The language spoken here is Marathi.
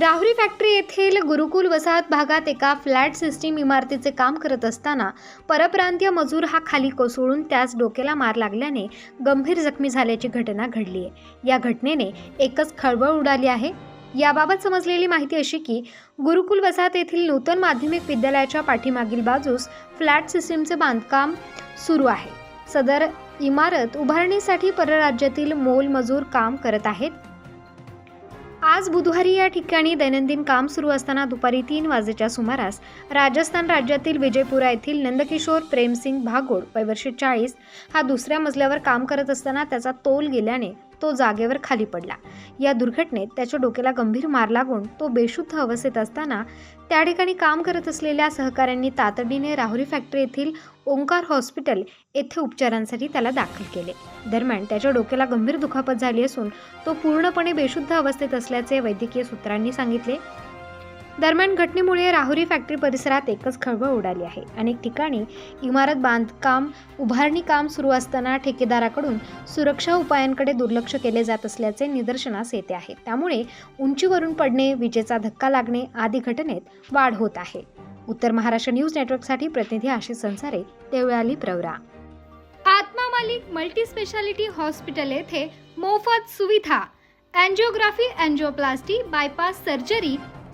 राहुरी फॅक्टरी येथील गुरुकुल वसाहत भागात एका फ्लॅट सिस्टीम इमारतीचे काम करत असताना परप्रांतीय मजूर हा खाली कोसळून त्यास डोक्याला मार लागल्याने गंभीर जखमी झाल्याची घटना घडली आहे. या घटनेने एकच खळबळ उडाली आहे. याबाबत समजलेली माहिती अशी की गुरुकुल वसाहत येथील नूतन माध्यमिक विद्यालयाच्या पाठीमागील बाजूस फ्लॅट सिस्टीमचे बांधकाम सुरू आहे. सदर इमारत उभारणीसाठी परराज्यातील मोलमजूर काम करत आहेत. आज बुधवारी या ठिकाणी दैनंदिन काम सुरू असताना दुपारी तीन वाजेच्या सुमारास राजस्थान राज्यातील विजयपुरा येथील नंदकिशोर प्रेमसिंग भागोड वयवर्षे चाळीस हा दुसऱ्या मजल्यावर काम करत असताना त्याचा तोल गेल्याने तो जागेवर खाली पडला. या दुर्घटनेत त्याच्या डोक्याला गंभीर मार लागून तो बेशुद्ध अवस्थेत असताना त्या ठिकाणी काम करत असलेल्या सहकाऱ्यांनी तातडीने राहुरी फॅक्टरी येथील ओंकार हॉस्पिटल येथे उपचारांसाठी त्याला दाखल केले. दरम्यान त्याच्या डोक्याला गंभीर दुखापत झाली असून तो पूर्णपणे बेशुद्ध अवस्थेत असल्याचे वैद्यकीय सूत्रांनी सांगितले. दरम्यान घटनेमुळे राहुरी फॅक्टरी परिसरात एकच खळबळ उडाली आहे. अनेक ठिकाणी इमारत बांधकाम उभारणी काम सुरू असताना ठेकेदाराकडून सुरक्षा उपायांकडे दुर्लक्ष केले जात असल्याचे निदर्शनास येते आहे. त्यामुळे उंचीवरून पडणे विजेचा धक्का लागणे आदी घटनेत वाढ होत आहे. उत्तर महाराष्ट्र न्यूज नेटवर्कसाठी प्रतिनिधी आशिष संसारे देवळाली प्रवरा. आत्मा मालिक मल्टी स्पेशालिटी हॉस्पिटल येथे मोफत सुविधा. Angiography angioplasty bypass surgery